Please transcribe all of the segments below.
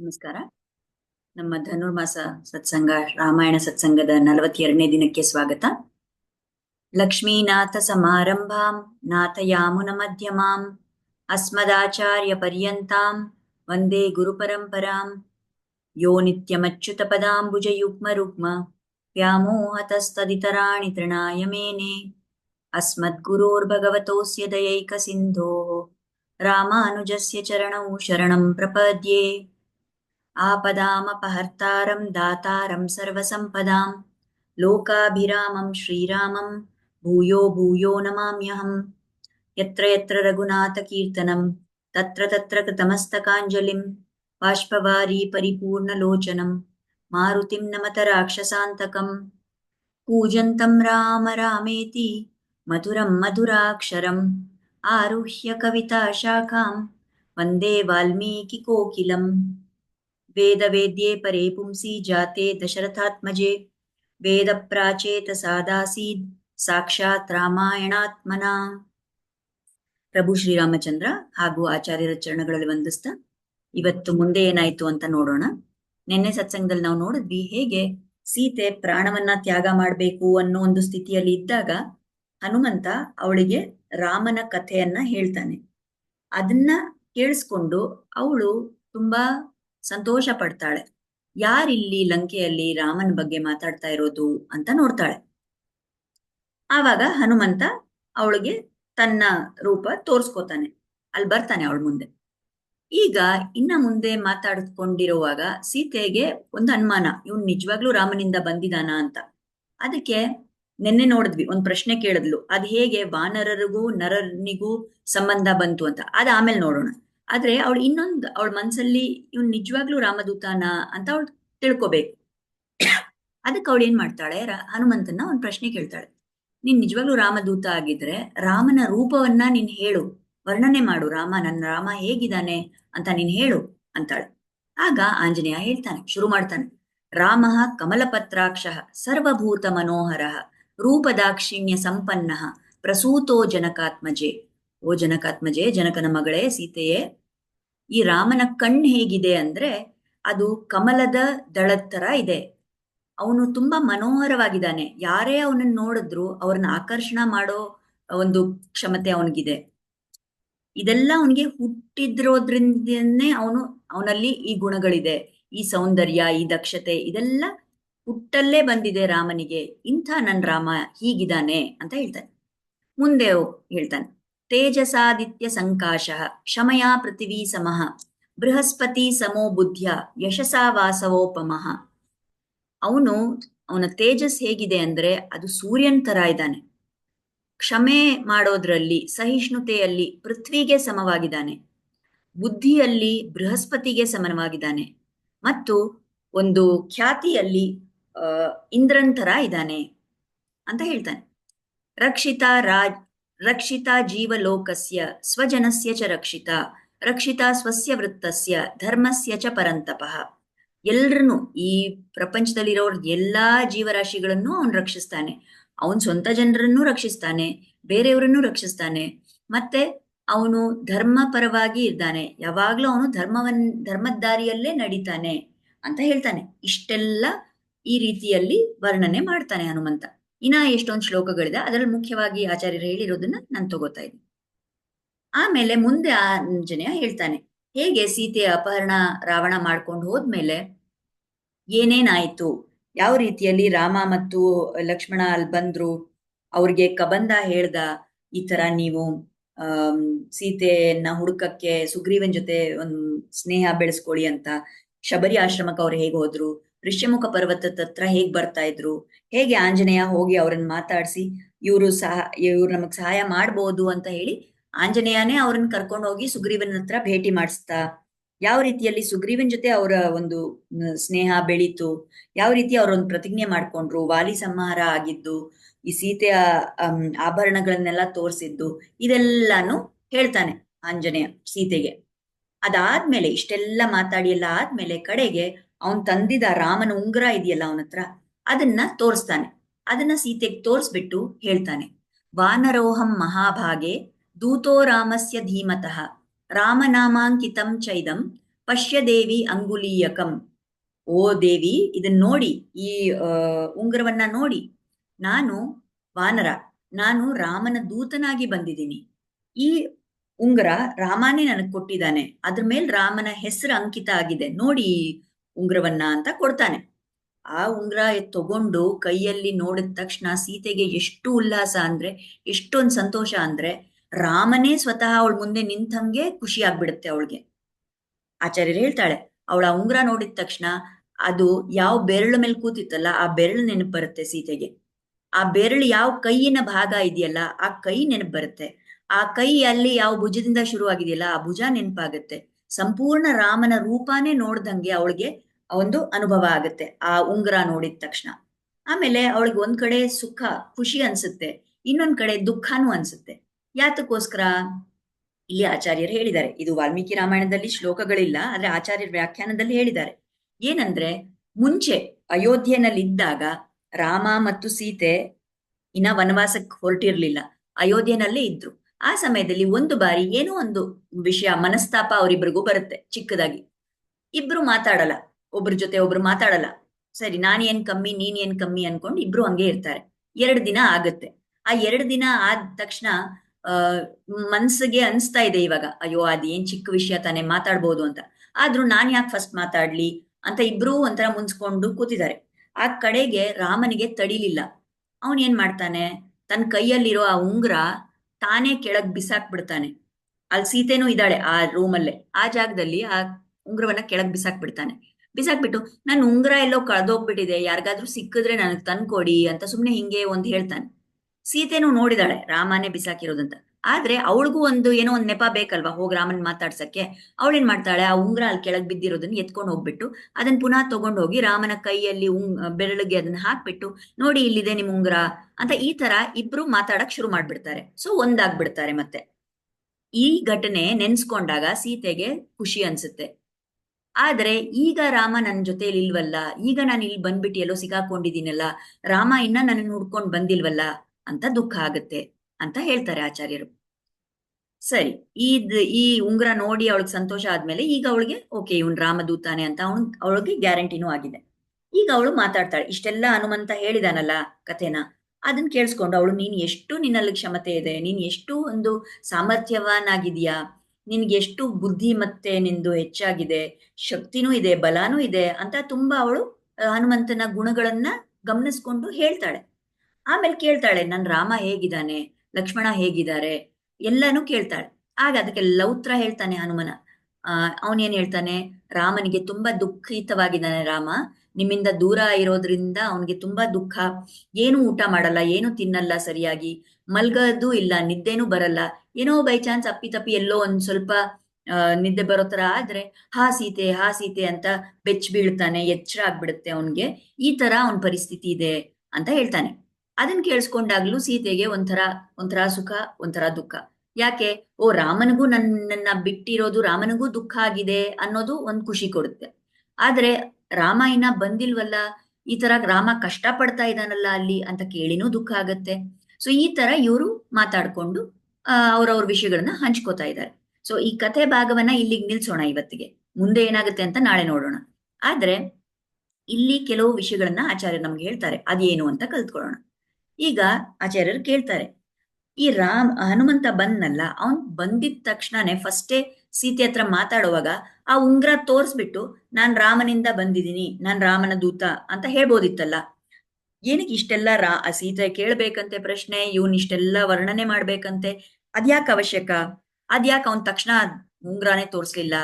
ನಮಸ್ಕಾರ. ನಮ್ಮ ಧನುರ್ಮಾಸ ಸತ್ಸಂಗ, ರಾಮಾಯಣ ಸತ್ಸಂಗದ ನಲವತ್ತೆರಡನೇ ದಿನಕ್ಕೆ ಸ್ವಾಗತ. ಲಕ್ಷ್ಮೀನಾಥ ಸಮಾರಂಭಾಂ, ನಾಥಯಾಮುನ ಮಧ್ಯಮಾಂ, ಅಸ್ಮದಾಚಾರ್ಯ ಪರ್ಯಂತಾಂ, ವಂದೇ ಗುರುಪರಂಪರಾಂ ಯೋ ನಿತ್ಯಮಚ್ಯುತ ಪದಾಂಬುಜ ಯುಗ್ಮ ರುಗ್ಮ, ವ್ಯಾಮೋಹತಸ್ತದಿತರಾಣಿ ತೃಣಾಯ ಮೇನೆ ಅಸ್ಮದ್ಗುರೋರ್ಭಗವತೋಸ್ಯ ದಯೈಕ ಸಿಂಧೋ ರಾಮಾನುಜಸ್ಯ ಚರಣೌ ಶರಣಂ ಪ್ರಪದ್ಯೇ. आपदामपहर्तारं दातारं सर्वसम्पदां लोकाभिरामं श्रीरामं भूयो भूयो नमाम्यहम् यत्र यत्र रघुनाथकीर्तनं तत्र तत्र कृतमस्तकाञ्जलिं बाष्पवारी परिपूर्णलोचनं मारुतिं नमत राक्षसान्तकम् कूजन्तं राम रामेति मधुरं मधुराक्षरम् आरुह्य कविताशाखां वन्दे वाल्मीकिकोकिलम् वेदवेद्ये परे पुंसि जाते दशरथात्मजे वेदप्राचेतसादासीत् ಸಾಕ್ಷಾತ್ ರಾಮಾಯಣಾತ್ಮನ ಪ್ರಭು ಶ್ರೀರಾಮಚಂದ್ರ ಹಾಗೂ ಆಚಾರ್ಯರ ಚರಣಗಳಲ್ಲಿ ವಂದಿಸ್ತಾ ಇವತ್ತು ಮುಂದೆ ಏನಾಯ್ತು ಅಂತ ನೋಡೋಣ ನಿನ್ನೆ ಸತ್ಸಂಗದಲ್ಲಿ ನಾವು ನೋಡಿದ್ವಿ ಹೇಗೆ ಸೀತೆ ಪ್ರಾಣವನ್ನ ತ್ಯಾಗ ಮಾಡಬೇಕು ಅನ್ನೋ ಒಂದು ಸ್ಥಿತಿಯಲ್ಲಿ ಇದ್ದಾಗ ಹನುಮಂತ ಅವಳಿಗೆ ರಾಮನ ಕಥೆಯನ್ನ ಹೇಳ್ತಾನೆ ಅದನ್ನ ಕೇಳಿಸ್ಕೊಂಡು ಅವಳು ತುಂಬಾ ಸಂತೋಷ ಪಡ್ತಾಳೆ. ಯಾರಿಲ್ಲಿ ಲಂಕೆಯಲ್ಲಿ ರಾಮನ ಬಗ್ಗೆ ಮಾತಾಡ್ತಾ ಇರೋದು ಅಂತ ನೋಡ್ತಾಳೆ. ಆವಾಗ ಹನುಮಂತ ಅವಳಿಗೆ ತನ್ನ ರೂಪ ತೋರ್ಸ್ಕೊತಾನೆ. ಅಲ್ಲಿ ಬರ್ತಾನೆ ಅವಳ ಮುಂದೆ. ಈಗ ಇನ್ನ ಮುಂದೆ ಮಾತಾಡ್ಕೊಂಡಿರುವಾಗ ಸೀತೆಗೆ ಒಂದು ಅನುಮಾನ. ಇವನ್ ನಿಜವಾಗ್ಲೂ ರಾಮನಿಂದ ಬಂದಿದಾನ ಅಂತ. ಅದಕ್ಕೆ ನಿನ್ನೆ ನೋಡಿದ್ವಿ, ಒಂದ್ ಪ್ರಶ್ನೆ ಕೇಳಿದ್ಲು. ಅದ್ ಹೇಗೆ ವಾನರರಿಗೂ ನರನಿಗೂ ಸಂಬಂಧ ಬಂತು ಅಂತ. ಅದ್ ಆಮೇಲೆ ನೋಡೋಣ. ಆದ್ರೆ ಅವಳು ಇನ್ನೊಂದು, ಅವಳ ಮನ್ಸಲ್ಲಿ ಇವ್ನು ನಿಜವಾಗ್ಲೂ ರಾಮದೂತಾನ ಅಂತ ಅವಳು ತಿಳ್ಕೊಬೇಕು. ಅದಕ್ಕೆ ಅವಳು ಏನ್ ಮಾಡ್ತಾಳೆ? ಹನುಮಂತನ ಒಂದ್ ಪ್ರಶ್ನೆ ಕೇಳ್ತಾಳೆ. ನೀನ್ ನಿಜವಾಗ್ಲೂ ರಾಮದೂತ ಆಗಿದ್ರೆ ರಾಮನ ರೂಪವನ್ನ ನೀನ್ ಹೇಳು. ವರ್ಣನೆ ಮಾಡು, ರಾಮ, ನನ್ನ ರಾಮ ಹೇಗಿದ್ದಾನೆ ಅಂತ ನೀನ್ ಹೇಳು ಅಂತಾಳೆ. ಆಗ ಆಂಜನೇಯ ಹೇಳ್ತಾನೆ, ಶುರು ಮಾಡ್ತಾನೆ. ರಾಮ ಕಮಲಪತ್ರಾಕ್ಷ ಸರ್ವಭೂತ ಮನೋಹರ ರೂಪದಾಕ್ಷಿಣ್ಯ ಸಂಪನ್ನ ಪ್ರಸೂತೋ ಜನಕಾತ್ಮಜೆ. ಓ ಜನಕಾತ್ಮಜೆ, ಜನಕನ ಮಗಳೇ, ಸೀತೆಯೇ ಈ ರಾಮನ ಕಣ್ಣು ಹೇಗಿದೆ ಅಂದ್ರೆ ಅದು ಕಮಲದ ದಳದ ತರ ಇದೆ. ಅವನು ತುಂಬಾ ಮನೋಹರವಾಗಿದ್ದಾನೆ. ಯಾರೇ ಅವನನ್ನು ನೋಡಿದ್ರು ಅವ್ರನ್ನ ಆಕರ್ಷಣ ಮಾಡೋ ಒಂದು ಕ್ಷಮತೆ ಅವನಿಗಿದೆ. ಇದೆಲ್ಲ ಅವನಿಗೆ ಹುಟ್ಟಿದ್ರೋದ್ರಿಂದನೇ ಅವನು, ಅವನಲ್ಲಿ ಈ ಗುಣಗಳಿದೆ. ಈ ಸೌಂದರ್ಯ, ಈ ದಕ್ಷತೆ, ಇದೆಲ್ಲ ಹುಟ್ಟಲ್ಲೇ ಬಂದಿದೆ ರಾಮನಿಗೆ. ಇಂಥ ನನ್ ರಾಮ ಹೀಗಿದ್ದಾನೆ ಅಂತ ಹೇಳ್ತಾನೆ. ಮುಂದೆ ಹೇಳ್ತಾನೆ. ತೇಜಸಾದಿತ್ಯ ಸಂಕಾಶ ಕ್ಷಮಯ ಪೃಥಿವೀ ಸಮಃ ಬೃಹಸ್ಪತಿ ಸಮೋ ಬುದ್ಧ್ಯ ಯಶಸಾ ವಾಸವೋಪಮಃ ಅವನು, ಅವನ ತೇಜಸ್ ಹೇಗಿದೆ ಅಂದ್ರೆ ಅದು ಸೂರ್ಯನ್ ತರ ಇದ್ದಾನೆ. ಕ್ಷಮೆ ಮಾಡೋದ್ರಲ್ಲಿ ಸಹಿಷ್ಣುತೆಯಲ್ಲಿ ಪೃಥ್ವಿಗೆ ಸಮವಾಗಿದ್ದಾನೆ. ಬುದ್ಧಿಯಲ್ಲಿ ಬೃಹಸ್ಪತಿಗೆ ಸಮನವಾಗಿದ್ದಾನೆ. ಮತ್ತು ಒಂದು ಖ್ಯಾತಿಯಲ್ಲಿ ಇಂದ್ರನ್ ತರ ಇದ್ದಾನೆ ಅಂತ ಹೇಳ್ತಾನೆ. ರಕ್ಷಿತ ರಾಜ್ ರಕ್ಷಿತ ಜೀವಲೋಕಸ್ಯ, ಸ್ವಜನಸ್ಯ ಚ ರಕ್ಷಿತ ರಕ್ಷಿತ ಸ್ವಸ್ಯ ವೃತ್ತಸ್ಯ, ಧರ್ಮಸ್ಯ ಚ ಪರಂತಪಃ. ಎಲ್ರನ್ನು, ಈ ಪ್ರಪಂಚದಲ್ಲಿರೋ ಎಲ್ಲಾ ಜೀವರಾಶಿಗಳನ್ನು ಅವನು ರಕ್ಷಿಸ್ತಾನೆ. ಅವನ್ ಸ್ವಂತ ಜನರನ್ನು ರಕ್ಷಿಸ್ತಾನೆ, ಬೇರೆಯವರನ್ನು ರಕ್ಷಿಸ್ತಾನೆ. ಮತ್ತೆ ಅವನು ಧರ್ಮ ಪರವಾಗಿ ಇದ್ದಾನೆ. ಯಾವಾಗ್ಲೂ ಅವನು ಧರ್ಮವನ್ ಧರ್ಮದಾರಿಯಲ್ಲೇ ನಡೀತಾನೆ ಅಂತ ಹೇಳ್ತಾನೆ. ಇಷ್ಟೆಲ್ಲ ಈ ರೀತಿಯಲ್ಲಿ ವರ್ಣನೆ ಮಾಡ್ತಾನೆ ಹನುಮಂತ. ಇನ್ನ ಎಷ್ಟೊಂದು ಶ್ಲೋಕಗಳಿದೆ, ಅದರಲ್ಲಿ ಮುಖ್ಯವಾಗಿ ಆಚಾರ್ಯರು ಹೇಳಿರೋದನ್ನ ನಾನು ತಗೋತಾ ಇದ್ದೀನಿ. ಆಮೇಲೆ ಮುಂದೆ ಆಂಜನೇಯ ಹೇಳ್ತಾನೆ, ಹೇಗೆ ಸೀತೆಯ ಅಪಹರಣ ರಾವಣ ಮಾಡ್ಕೊಂಡು ಹೋದ್ಮೇಲೆ ಏನೇನಾಯ್ತು, ಯಾವ ರೀತಿಯಲ್ಲಿ ರಾಮ ಮತ್ತು ಲಕ್ಷ್ಮಣ ಅಲ್ಲಿ ಬಂದ್ರು, ಅವ್ರಿಗೆ ಕಬಂದ ಹೇಳ್ದ ಈ ತರ ನೀವು ಅಹ್ ಸೀತೆಯನ್ನ ಹುಡುಕಕ್ಕೆ ಸುಗ್ರೀವನ್ ಜೊತೆ ಒಂದ್ ಸ್ನೇಹ ಬೆಳೆಸ್ಕೊಳ್ಳಿ ಅಂತ ಶಬರಿ ಆಶ್ರಮಕ್ಕೆ ಅವ್ರು ಹೇಗೆ ಹೋದ್ರು ಋಷ್ಯಮುಖ ಪರ್ವತದ ಹತ್ರ ಹೇಗ್ ಬರ್ತಾ ಇದ್ರು? ಹೇಗೆ ಆಂಜನೇಯ ಹೋಗಿ ಅವ್ರನ್ನ ಮಾತಾಡ್ಸಿ, ಇವರು ಸಹ, ಇವ್ರು ನಮಗ್ ಸಹಾಯ ಮಾಡ್ಬೋದು ಅಂತ ಹೇಳಿ ಆಂಜನೇಯನೇ ಅವ್ರನ್ನ ಕರ್ಕೊಂಡು ಹೋಗಿ ಸುಗ್ರೀವನ ಹತ್ರ ಭೇಟಿ ಮಾಡಿಸ್ತಾ, ಯಾವ ರೀತಿಯಲ್ಲಿ ಸುಗ್ರೀವನ್ ಜೊತೆ ಅವರ ಒಂದು ಸ್ನೇಹ ಬೆಳೀತು, ಯಾವ ರೀತಿ ಅವರೊಂದು ಪ್ರತಿಜ್ಞೆ ಮಾಡ್ಕೊಂಡ್ರು, ವಾಲಿ ಸಂಹಾರ ಆಗಿದ್ದು, ಈ ಸೀತೆಯ ಆಭರಣಗಳನ್ನೆಲ್ಲ ತೋರಿಸಿದ್ದು, ಇದೆಲ್ಲಾನು ಹೇಳ್ತಾನೆ ಆಂಜನೇಯ ಸೀತೆಗೆ. ಅದಾದ್ಮೇಲೆ, ಇಷ್ಟೆಲ್ಲ ಮಾತಾಡಿ ಎಲ್ಲ ಆದ್ಮೇಲೆ ಕಡೆಗೆ ಅವನ್ ತಂದಿದ ರಾಮನ ಉಂಗುರ ಇದೆಯಲ್ಲ ಅವನ ಹತ್ರ, ಅದನ್ನ ತೋರಿಸ್ತಾನೆ. ಅದನ್ನ ಸೀತೆಗೆ ತೋರಿಸ್ಬಿಟ್ಟು ಹೇಳ್ತಾನೆ, ವಾನರೋಹಂ ಮಹಾಭಾಗೆ ದೂತೋ ರಾಮಸ್ಯ ಧೀಮತಃ, ರಾಮನಾಮಾಂಕಿತಂ ಚೈದಂ ಪಶ್ಯ ದೇವಿ ಅಂಗುಲೀಯಕಂ. ಓ ದೇವಿ ಇದನ್ನ ನೋಡಿ, ಈ ಉಂಗುರವನ್ನ ನೋಡಿ. ನಾನು ವಾನರ, ನಾನು ರಾಮನ ದೂತನಾಗಿ ಬಂದಿದ್ದೀನಿ. ಈ ಉಂಗುರ ರಾಮನೇ ನನಗೆ ಕೊಟ್ಟಿದ್ದಾನೆ, ಅದ್ರ ಮೇಲೆ ರಾಮನ ಹೆಸರು ಅಂಕಿತ ಆಗಿದೆ. ನೋಡಿ ಉಂಗುರವನ್ನ ಅಂತ ಕೊಡ್ತಾನೆ. ಆ ಉಂಗುರ ತಗೊಂಡು ಕೈಯಲ್ಲಿ ನೋಡಿದ ತಕ್ಷಣ ಸೀತೆಗೆ ಎಷ್ಟು ಉಲ್ಲಾಸ ಅಂದ್ರೆ, ಎಷ್ಟೊಂದು ಸಂತೋಷ ಅಂದ್ರೆ, ರಾಮನೇ ಸ್ವತಃ ಅವಳ ಮುಂದೆ ನಿಂತಂಗೆ ಖುಷಿ ಆಗ್ಬಿಡುತ್ತೆ ಅವಳಿಗೆ. ಆಚಾರ್ಯರು ಹೇಳ್ತಾಳೆ, ಅವಳ ಉಂಗುರ ನೋಡಿದ ತಕ್ಷಣ ಅದು ಯಾವ ಬೆರಳು ಮೇಲೆ ಕೂತಿತ್ತಲ್ಲ, ಆ ಬೆರಳು ನೆನಪು ಬರುತ್ತೆ ಸೀತೆಗೆ. ಆ ಬೆರಳು ಯಾವ ಕೈಯಿನ ಭಾಗ ಇದೆಯಲ್ಲ, ಆ ಕೈ ನೆನಪು ಬರುತ್ತೆ. ಆ ಕೈ ಅಲ್ಲಿ ಯಾವ ಭುಜದಿಂದ ಶುರುವಾಗಿದೆಯಲ್ಲ, ಆ ಭುಜ ನೆನಪಾಗುತ್ತೆ. ಸಂಪೂರ್ಣ ರಾಮನ ರೂಪಾನೇ ನೋಡ್ದಂಗೆ ಅವಳಿಗೆ ಒಂದು ಅನುಭವ ಆಗುತ್ತೆ ಆ ಉಂಗುರ ನೋಡಿದ ತಕ್ಷಣ. ಆಮೇಲೆ ಅವಳಿಗೆ ಒಂದ್ ಕಡೆ ಸುಖ, ಖುಷಿ ಅನ್ಸುತ್ತೆ, ಇನ್ನೊಂದ್ ಕಡೆ ದುಃಖನೂ ಅನ್ಸುತ್ತೆ. ಯಾತಕ್ಕೋಸ್ಕರ? ಇಲ್ಲಿ ಆಚಾರ್ಯರು ಹೇಳಿದ್ದಾರೆ. ಇದು ವಾಲ್ಮೀಕಿ ರಾಮಾಯಣದಲ್ಲಿ ಶ್ಲೋಕಗಳಿಲ್ಲ, ಆದ್ರೆ ಆಚಾರ್ಯರ ವ್ಯಾಖ್ಯಾನದಲ್ಲಿ ಹೇಳಿದ್ದಾರೆ. ಏನಂದ್ರೆ, ಮುಂಚೆ ಅಯೋಧ್ಯೆನಲ್ಲಿ ಇದ್ದಾಗ ರಾಮ ಮತ್ತು ಸೀತೆ ಇನ್ನ ವನವಾಸಕ್ಕೆ ಹೊರಟಿರ್ಲಿಲ್ಲ. ಅಯೋಧ್ಯೆನಲ್ಲೇ ಇದ್ರು. ಆ ಸಮಯದಲ್ಲಿ ಒಂದು ಬಾರಿ ಏನೋ ಒಂದು ವಿಷಯ, ಮನಸ್ತಾಪ ಅವರಿಬ್ಬರಿಗೂ ಬರುತ್ತೆ ಚಿಕ್ಕದಾಗಿ. ಇಬ್ರು ಮಾತಾಡಲ್ಲ. ಒಬ್ರ ಜೊತೆ ಒಬ್ರು ಮಾತಾಡಲ್ಲ. ಸರಿ, ನಾನ್ ಏನ್ ಕಮ್ಮಿ, ನೀನ್ ಏನ್ ಕಮ್ಮಿ ಅನ್ಕೊಂಡು ಇಬ್ರು ಹಂಗೆ ಇರ್ತಾರೆ. ಎರಡು ದಿನ ಆಗತ್ತೆ. ಆ ಎರಡು ದಿನ ಆದ ತಕ್ಷಣ, ಆ, ಮನ್ಸಿಗೆ ಅನ್ಸ್ತಾ ಇದೆ ಇವಾಗ. ಅಯ್ಯೋ, ಅದ್ ಏನ್ ಚಿಕ್ಕ ವಿಷಯ ತಾನೇ, ಮಾತಾಡ್ಬೋದು ಅಂತ. ಆದ್ರೂ ನಾನ್ ಯಾಕೆ ಫಸ್ಟ್ ಮಾತಾಡ್ಲಿ ಅಂತ ಇಬ್ರು ಒಂಥರ ಮುನ್ಸ್ಕೊಂಡು ಕೂತಿದ್ದಾರೆ. ಆ ಕಡೆಗೆ ರಾಮನಿಗೆ ತಡಿಲಿಲ್ಲ. ಅವನ್ ಏನ್ ಮಾಡ್ತಾನೆ? ತನ್ನ ಕೈಯಲ್ಲಿರೋ ಆ ಉಂಗ್ರ ತಾನೇ ಕೆಳಗ್ ಬಿಸಾಕ್ ಬಿಡ್ತಾನೆ ಅಲ್ಲಿ ಸೀತೆನೂ ಇದ್ದಾಳೆ ಆ ರೂಮಲ್ಲೇ ಆ ಜಾಗದಲ್ಲಿ ಆ ಉಂಗ್ರವನ್ನ ಕೆಳಗ್ ಬಿಸಾಕ್ ಬಿಡ್ತಾನೆ ಬಿಸಾಕ್ಬಿಟ್ಟು, ನನ್ ಉಂಗುರ ಎಲ್ಲೋ ಕಳ್ದೋಗ್ಬಿಟ್ಟಿದೆ, ಯಾರಿಗಾದ್ರೂ ಸಿಕ್ಕಿದ್ರೆ ನನಗೆ ತಂದ್ಕೊಡಿ ಅಂತ ಸುಮ್ನೆ ಹಿಂಗೆ ಒಂದ್ ಹೇಳ್ತಾನೆ. ಸೀತೆನೂ ನೋಡಿದಾಳೆ ರಾಮನೇ ಬಿಸಾಕಿರೋದಂತ. ಆದ್ರೆ ಅವಳಿಗೂ ಒಂದು ಏನೋ ಒಂದ್ ನೆಪ ಬೇಕಲ್ವಾ ಹೋಗಿ ರಾಮನ್ ಮಾತಾಡ್ಸಕ್ಕೆ? ಅವಳೇನ್ ಮಾಡ್ತಾಳೆ? ಆ ಉಂಗ್ರ ಅಲ್ಲಿ ಕೆಳಗ್ ಬಿದ್ದಿರೋದನ್ನ ಎತ್ಕೊಂಡು ಹೋಗ್ಬಿಟ್ಟು ಅದನ್ನ ಪುನಃ ತಗೊಂಡ್ ಹೋಗಿ ರಾಮನ ಕೈಯಲ್ಲಿ ಉಂಗ್ ಬೆರಳಿಗೆ ಅದನ್ನ ಹಾಕ್ಬಿಟ್ಟು, ನೋಡಿ ಇಲ್ಲಿದೆ ನಿಮ್ ಉಂಗ್ರ ಅಂತ ಈ ತರ ಇಬ್ರು ಮಾತಾಡಕ್ ಶುರು ಮಾಡ್ಬಿಡ್ತಾರೆ. ಸೊ, ಒಂದಾಗ್ಬಿಡ್ತಾರೆ ಮತ್ತೆ. ಈ ಘಟನೆ ನೆನ್ಸ್ಕೊಂಡಾಗ ಸೀತೆಗೆ ಖುಷಿ ಅನ್ಸುತ್ತೆ. ಆದ್ರೆ ಈಗ ರಾಮ ನನ್ನ ಜೊತೆಯಲ್ಲಿ ಇಲ್ವಲ್ಲ ಈಗ ನಾನು ಇಲ್ಲಿ ಬಂದ್ಬಿಟ್ಟು ಎಲ್ಲೋ ಸಿಗಾಕೊಂಡಿದ್ದೀನಲ್ಲ ರಾಮ ಇನ್ನ ನನ್ನ ಹುಡ್ಕೊಂಡು ಬಂದಿಲ್ವಲ್ಲ? ಅಂತ ದುಃಖ ಆಗುತ್ತೆ ಅಂತ ಹೇಳ್ತಾರೆ ಆಚಾರ್ಯರು. ಸರಿ ಈ ಈ ಉಂಗ್ರ ನೋಡಿ ಅವಳಿಗೆ ಸಂತೋಷ ಆದ್ಮೇಲೆ ಈಗ ಅವಳಿಗೆ ಓಕೆ, ಇವನ್ ರಾಮದೂತಾನೆ ಅಂತ ಅವನ್, ಅವಳಿಗೆ ಗ್ಯಾರಂಟಿನೂ ಆಗಿದೆ. ಈಗ ಅವಳು ಮಾತಾಡ್ತಾಳೆ, ಇಷ್ಟೆಲ್ಲ ಹನುಮಂತ ಹೇಳಿದಾನಲ್ಲ ಕಥೆನ ಅದನ್ನ ಕೇಳಿಸ್ಕೊಂಡು ಅವಳು, ನೀನು ಎಷ್ಟು ನಿನ್ನಲ್ಲಿ ಕ್ಷಮತೆ ಇದೆ, ನೀನ್ ಎಷ್ಟು ಒಂದು ಸಾಮರ್ಥ್ಯವಾನಾಗಿದೀಯಾ ನಿನ್ಗೆ ಎಷ್ಟು ಬುದ್ಧಿ ಮತ್ತೆ ನಿಂದು ಹೆಚ್ಚಾಗಿದೆ, ಶಕ್ತಿನೂ ಇದೆ, ಬಲಾನೂ ಇದೆ ಅಂತ ತುಂಬಾ ಅವಳು ಹನುಮಂತನ ಗುಣಗಳನ್ನ ಗಮನಿಸ್ಕೊಂಡು ಹೇಳ್ತಾಳೆ. ಆಮೇಲೆ ಕೇಳ್ತಾಳೆ, ನನ್ ರಾಮ ಹೇಗಿದ್ದಾನೆ? ಲಕ್ಷ್ಮಣ ಹೇಗಿದ್ದಾರೆ? ಎಲ್ಲಾನು ಕೇಳ್ತಾಳೆ. ಆಗ ಅದಕ್ಕೆ ಲೌತ್ರ ಹೇಳ್ತಾನೆ ಹನುಮನ. ಆ, ಅವನೇನ್ ಹೇಳ್ತಾನೆ? ರಾಮನಿಗೆ ತುಂಬಾ ದುಃಖಿತವಾಗಿದ್ದಾನೆ ರಾಮ. ನಿಮ್ಮಿಂದ ದೂರ ಇರೋದ್ರಿಂದ ಅವನಿಗೆ ತುಂಬಾ ದುಃಖ. ಏನು ಊಟ ಮಾಡಲ್ಲ, ಏನು ತಿನ್ನಲ್ಲ ಸರಿಯಾಗಿ. ಮಲ್ಗದು ಇಲ್ಲ, ನಿದ್ದೆನೂ ಬರಲ್ಲ. ಏನೋ ಬೈ ಚಾನ್ಸ್ ಅಪ್ಪಿ ತಪ್ಪಿ ಎಲ್ಲೋ ಒಂದ್ ಸ್ವಲ್ಪ ನಿದ್ದೆ ಬರೋ ತರ ಆದ್ರೆ ಹಾ ಸೀತೆ ಹಾ ಸೀತೆ ಅಂತ ಬೆಚ್ಚ ಬೀಳ್ತಾನೆ, ಎಚ್ಚರ ಆಗ್ಬಿಡುತ್ತೆ ಅವನ್ಗೆ. ಈ ತರ ಅವನ್ ಪರಿಸ್ಥಿತಿ ಇದೆ ಅಂತ ಹೇಳ್ತಾನೆ. ಅದನ್ನ ಕೇಳಿಸ್ಕೊಂಡಾಗ್ಲೂ ಸೀತೆಗೆ ಒಂಥರ ಒಂಥರ ಸುಖ, ಒಂಥರ ದುಃಖ. ಯಾಕೆ? ಓ, ರಾಮನಿಗೂ ನನ್ನನ್ನ ಬಿಟ್ಟಿರೋದು ರಾಮನಿಗೂ ದುಃಖ ಆಗಿದೆ ಅನ್ನೋದು ಒಂದ್ ಖುಷಿ ಕೊಡುತ್ತೆ. ಆದ್ರೆ ರಾಮ ಬಂದಿಲ್ವಲ್ಲ? ಈ ತರ ರಾಮ ಕಷ್ಟ ಪಡ್ತಾ ಇದ್ದಾನಲ್ಲ ಅಲ್ಲಿ ಅಂತ ಕೇಳಿನೂ ದುಃಖ ಆಗತ್ತೆ. ಸೊ ಈ ತರ ಇವರು ಮಾತಾಡ್ಕೊಂಡು ಅವ್ರವ್ರ ವಿಷಯಗಳನ್ನ ಹಂಚ್ಕೋತಾ ಇದ್ದಾರೆ. ಸೊ ಈ ಕಥೆ ಭಾಗವನ್ನ ಇಲ್ಲಿಗೆ ನಿಲ್ಸೋಣ ಇವತ್ತಿಗೆ. ಮುಂದೆ ಏನಾಗುತ್ತೆ ಅಂತ ನಾಳೆ ನೋಡೋಣ. ಆದ್ರೆ, ಇಲ್ಲಿ ಕೆಲವು ವಿಷಯಗಳನ್ನ ಆಚಾರ್ಯರು ನಮ್ಗೆ ಹೇಳ್ತಾರೆ. ಅದೇನು ಅಂತ ಕಲ್ತ್ಕೊಳ್ಳೋಣ. ಈಗ ಆಚಾರ್ಯರು ಕೇಳ್ತಾರೆ. ಈ ರಾಮ್, ಹನುಮಂತ ಬಂದ್ನಲ್ಲ, ಅವನ್ ಬಂದಿದ ತಕ್ಷಣನೇ ಫಸ್ಟೇ ಸೀತೆ ಹತ್ರ ಮಾತಾಡುವಾಗ ಆ ಉಂಗ್ರ ತೋರ್ಸ್ಬಿಟ್ಟು, ನಾನ್ ರಾಮನಿಂದ ಬಂದಿದ್ದೀನಿ, ನಾನ್ ರಾಮನ ದೂತ ಅಂತ ಹೇಳ್ಬೋದಿತ್ತಲ್ಲ. ಏನಕ್ಕೆ ಇಷ್ಟೆಲ್ಲ ರಾ, ಆ ಸೀತೆ ಕೇಳ್ಬೇಕಂತೆ ಪ್ರಶ್ನೆ, ಇವನ್ ಇಷ್ಟೆಲ್ಲ ವರ್ಣನೆ ಮಾಡ್ಬೇಕಂತೆ ಅದ್ಯಾಕೆ ಅವಶ್ಯಕ? ಅದ್ಯಾಕೆ ಅವನ್ ತಕ್ಷಣ ಉಂಗ್ರಾನೇ ತೋರಿಸ್ಲಿಲ್ಲ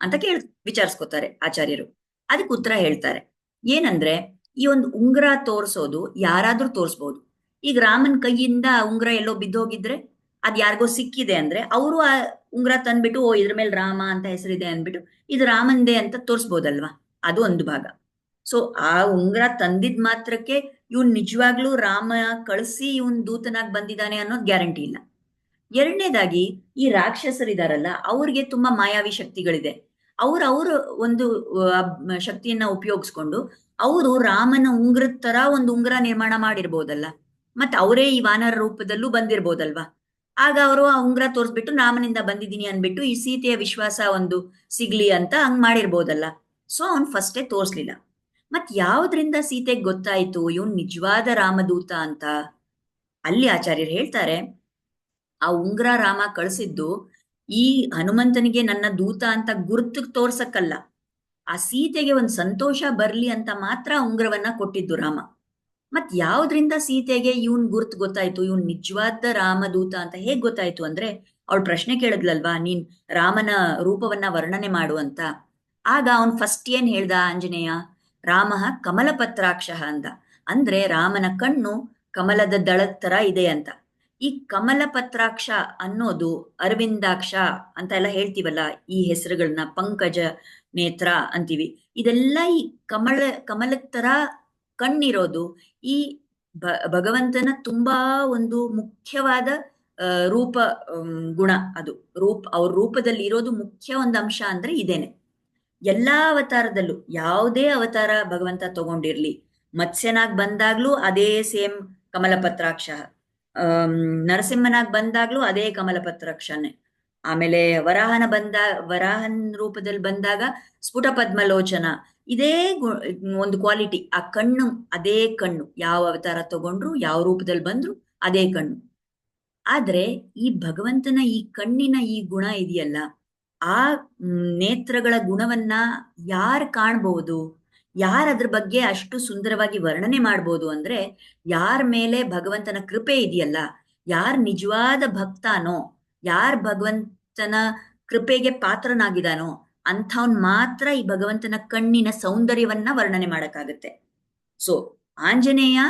ಅಂತ ಕೇಳ್, ವಿಚಾರಿಸ್ಕೋತಾರೆ ಆಚಾರ್ಯರು. ಅದಕ್ಕೆ ಉತ್ತರ ಹೇಳ್ತಾರೆ. ಏನಂದ್ರೆ, ಈ ಒಂದು ಉಂಗ್ರ ತೋರ್ಸೋದು ಯಾರಾದ್ರೂ ತೋರ್ಸ್ಬೋದು. ಈಗ ರಾಮನ್ ಕೈಯಿಂದ ಉಂಗ್ರ ಎಲ್ಲೋ ಬಿದ್ದೋಗಿದ್ರೆ, ಅದ್ ಯಾರಿಗೋ ಸಿಕ್ಕಿದೆ ಅಂದ್ರೆ, ಅವರು ಆ ಉಂಗ್ರ ತಂದ್ಬಿಟ್ಟು, ಓ, ಇದ್ರ ಮೇಲೆ ರಾಮ ಅಂತ ಹೆಸರಿದೆ ಅಂದ್ಬಿಟ್ಟು, ಇದು ರಾಮಂದೇ ಅಂತ ತೋರಿಸ್ಬೋದಲ್ವಾ? ಅದು ಒಂದು ಭಾಗ. ಸೊ ಆ ಉಂಗ್ರ ತಂದಿದ್ ಮಾತ್ರಕ್ಕೆ ಇವನ್ ನಿಜವಾಗ್ಲೂ ರಾಮ ಕಳಿಸಿ ಇವನ್ ದೂತನಾಗ್ ಬಂದಿದ್ದಾನೆ ಅನ್ನೋದು ಗ್ಯಾರಂಟಿ ಇಲ್ಲ. ಎರಡನೇದಾಗಿ ಈ ರಾಕ್ಷಸರಿದಾರಲ್ಲ, ಅವ್ರಿಗೆ ತುಂಬಾ ಮಾಯಾವಿ ಶಕ್ತಿಗಳಿದೆ. ಅವ್ರ ಅವ್ರ ಒಂದು ಶಕ್ತಿಯನ್ನ ಉಪಯೋಗಿಸ್ಕೊಂಡು ಅವರು ರಾಮನ ಉಂಗ್ರದ ತರ ಒಂದು ಉಂಗ್ರ ನಿರ್ಮಾಣ ಮಾಡಿರ್ಬೋದಲ್ಲ. ಮತ್ತೆ ಅವರೇ ಈ ವಾನರ ರೂಪದಲ್ಲೂ ಬಂದಿರ್ಬೋದಲ್ವಾ? ಆಗ ಅವರು ಆ ಉಂಗ್ರ ತೋರಿಸ್ಬಿಟ್ಟು ರಾಮನಿಂದ ಬಂದಿದ್ದೀನಿ ಅನ್ಬಿಟ್ಟು ಈ ಸೀತೆಯ ವಿಶ್ವಾಸ ಒಂದು ಸಿಗ್ಲಿ ಅಂತ ಹಂಗ್ ಮಾಡಿರ್ಬೋದಲ್ಲ. ಸೊ ಅವ್ನ್ ಫಸ್ಟೇ ತೋರ್ಸ್ಲಿಲ್ಲ. ಮತ್ ಯಾವ್ದ್ರಿಂದ ಸೀತೆಗೆ ಗೊತ್ತಾಯ್ತು ಇವನ್ ನಿಜವಾದ ರಾಮದೂತ ಅಂತ? ಅಲ್ಲಿ ಆಚಾರ್ಯರು ಹೇಳ್ತಾರೆ, ಆ ಉಂಗ್ರ ರಾಮ ಕಳಿಸಿದ್ದು ಈ ಹನುಮಂತನಿಗೆ ನನ್ನ ದೂತ ಅಂತ ಗುರುತು ತೋರ್ಸಕ್ಕಲ್ಲ. ಆ ಸೀತೆಗೆ ಒಂದ್ ಸಂತೋಷ ಬರ್ಲಿ ಅಂತ ಮಾತ್ರ ಉಂಗ್ರವನ್ನ ಕೊಟ್ಟಿದ್ದು ರಾಮ. ಮತ್ ಯಾವ್ದ್ರಿಂದ ಸೀತೆಗೆ ಇವನ್ ಗುರ್ತ್ ಗೊತ್ತಾಯ್ತು, ಇವನ್ ನಿಜವಾದ ರಾಮದೂತ ಅಂತ ಹೇಗ್ ಗೊತ್ತಾಯ್ತು ಅಂದ್ರೆ, ಅವಳು ಪ್ರಶ್ನೆ ಕೇಳಿದ್ಲಲ್ವಾ, ನೀನ್ ರಾಮನ ರೂಪವನ್ನ ವರ್ಣನೆ ಮಾಡು ಅಂತ. ಆಗ ಅವನ್ ಫಸ್ಟ್ ಏನ್ ಹೇಳ್ದ ಆಂಜನೇಯ? ರಾಮ ಕಮಲಪತ್ರಾಕ್ಷ ಅಂದ. ಅಂದ್ರೆ ರಾಮನ ಕಣ್ಣು ಕಮಲದ ದಳದ ತರ ಇದೆ ಅಂತ. ಈ ಕಮಲಪತ್ರಾಕ್ಷ ಅನ್ನೋದು ಅರವಿಂದಾಕ್ಷ ಅಂತ ಎಲ್ಲ ಹೇಳ್ತೀವಲ್ಲ, ಈ ಹೆಸರುಗಳನ್ನ ಪಂಕಜ ನೇತ್ರ ಅಂತೀವಿ. ಇದೆಲ್ಲ ಈ ಕಮಲ, ಕಮಲದ ತರ ಕಣ್ಣಿರೋದು. ಈ ಭಗವಂತನ ತುಂಬಾ ಒಂದು ಮುಖ್ಯವಾದ ರೂಪ ಗುಣ ಅದು. ರೂಪ, ಅವ್ರ ರೂಪದಲ್ಲಿ ಇರೋದು ಮುಖ್ಯ ಒಂದು ಅಂಶ ಅಂದ್ರೆ ಇದೇನೆ. ಎಲ್ಲಾ ಅವತಾರದಲ್ಲೂ, ಯಾವುದೇ ಅವತಾರ ಭಗವಂತ ತಗೊಂಡಿರ್ಲಿ. ಮತ್ಸ್ಯನಾಗ್ ಬಂದಾಗ್ಲೂ ಅದೇ ಸೇಮ್ ಕಮಲಪತ್ರಾಕ್ಷ. ಆ ನರಸಿಂಹನಾಗ್ ಬಂದಾಗ್ಲೂ ಅದೇ ಕಮಲಪತ್ರಾಕ್ಷನೇ. ಆಮೇಲೆ ವರಾಹನ ಬಂದ, ವರಾಹನ್ ರೂಪದಲ್ಲಿ ಬಂದಾಗ ಸ್ಫುಟ ಪದ್ಮಲೋಚನ. ಇದೇ ಒಂದು ಕ್ವಾಲಿಟಿ, ಆ ಕಣ್ಣು, ಅದೇ ಕಣ್ಣು. ಯಾವ ಅವತಾರ ತಗೊಂಡ್ರು, ಯಾವ ರೂಪದಲ್ಲಿ ಬಂದ್ರು, ಅದೇ ಕಣ್ಣು. ಆದ್ರೆ ಈ ಭಗವಂತನ ಈ ಕಣ್ಣಿನ ಈ ಗುಣ ಇದೆಯಲ್ಲ ಆ ನೇತ್ರಗಳ ಗುಣವನ್ನ ಯಾರು ಕಾಣ್ಬಹುದು ಯಾರು ಅದ್ರ ಬಗ್ಗೆ ಅಷ್ಟು ಸುಂದರವಾಗಿ ವರ್ಣನೆ ಮಾಡ್ಬೋದು ಅಂದ್ರೆ ಯಾರ ಮೇಲೆ ಭಗವಂತನ ಕೃಪೆ ಇದೆಯಲ್ಲ, ಯಾರ್ ನಿಜವಾದ ಭಕ್ತಾನೋ, ಯಾರ್ ಭಗವಂತನ ಕೃಪೆಗೆ ಪಾತ್ರನಾಗಿದಾನೋ ಅಂಥವ್ನ್ ಮಾತ್ರ ಈ ಭಗವಂತನ ಕಣ್ಣಿನ ಸೌಂದರ್ಯವನ್ನ ವರ್ಣನೆ ಮಾಡಕ್ಕಾಗತ್ತೆ. ಸೊ ಆಂಜನೇಯ